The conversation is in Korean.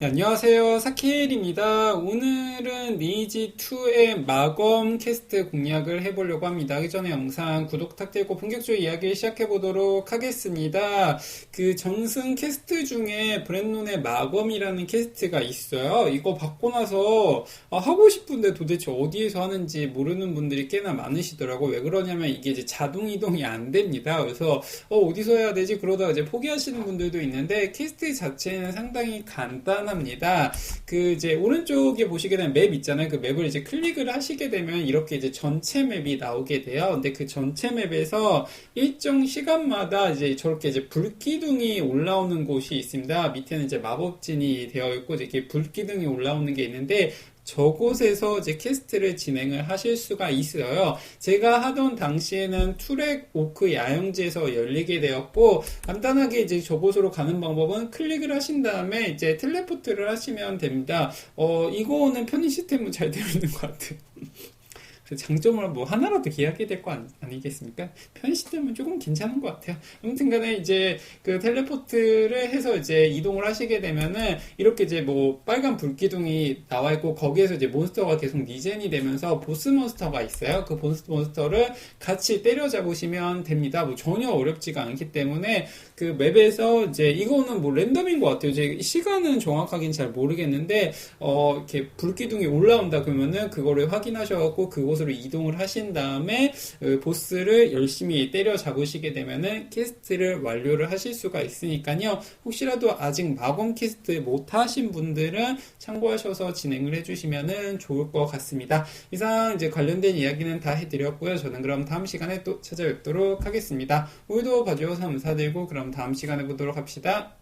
네, 안녕하세요. 사케일입니다. 오늘은 니지2의 마검 캐스트 공략을 해보려고 합니다. 그 전에 영상 구독 부탁드리고 본격적으로 이야기를 시작해보도록 하겠습니다. 그 정승 캐스트 중에 브랜논의 마검이라는 캐스트가 있어요. 이거 받고 나서 아, 하고 싶은데 도대체 어디에서 하는지 모르는 분들이 꽤나 많으시더라고요. 왜 그러냐면 이게 이제 자동 이동이 안 됩니다. 그래서 어, 디서 해야 되지? 그러다가 이제 포기하시는 분들도 있는데 캐스트 자체는 상당히 간단 합니다. 그 이제 오른쪽에 보시게 되면 맵 있잖아요. 그 맵을 이제 클릭을 하시게 되면 이렇게 이제 전체 맵이 나오게 돼요. 근데 그 전체 맵에서 일정 시간마다 이제 저렇게 이제 불기둥이 올라오는 곳이 있습니다. 밑에는 이제 마법진이 되어 있고 이렇게 불기둥이 올라오는 게 있는데 저곳에서 이제 캐스트를 진행을 하실 수가 있어요. 제가 하던 당시에는 투렉 오크 야영지에서 열리게 되었고 간단하게 이제 저곳으로 가는 방법은 클릭을 하신 다음에 이제 텔레포트를 하시면 됩니다. 어 이거는 편의 시스템은 잘 되어 있는 것 같아요. 그 장점을 뭐 하나라도 기하게 될거 아니 겠습니까? 편시점은 조금 괜찮은 것 같아요. 아무튼 간에 이제 그 텔레포트를 해서 이제 이동을 하시게 되면은 이렇게 이제 뭐 빨간 불기둥이 나와 있고 거기에서 이제 몬스터가 계속 리젠이 되면서 보스 몬스터가 있어요. 그 보스 몬스터를 같이 때려잡으시면 됩니다. 뭐 전혀 어렵지가 않기 때문에 그 맵에서 이제 이거는 뭐 랜덤인 것 같아요. 제 시간은 정확하긴 잘 모르겠는데 어 이렇게 불기둥이 올라온다 그러면은 그거를 확인하셔갖고 그곳 곳으로 이동을 하신 다음에 어, 보스를 열심히 때려 잡으시게 되면은 퀘스트를 완료를 하실 수가 있으니까요. 혹시라도 아직 마검 퀘스트 못 하신 분들은 참고하셔서 진행을 해주시면 좋을 것 같습니다. 이상 이제 관련된 이야기는 다 해드렸고요. 저는 그럼 다음 시간에 또 찾아뵙도록 하겠습니다. 오늘도 봐주셔서 감사드리고 그럼 다음 시간에 보도록 합시다.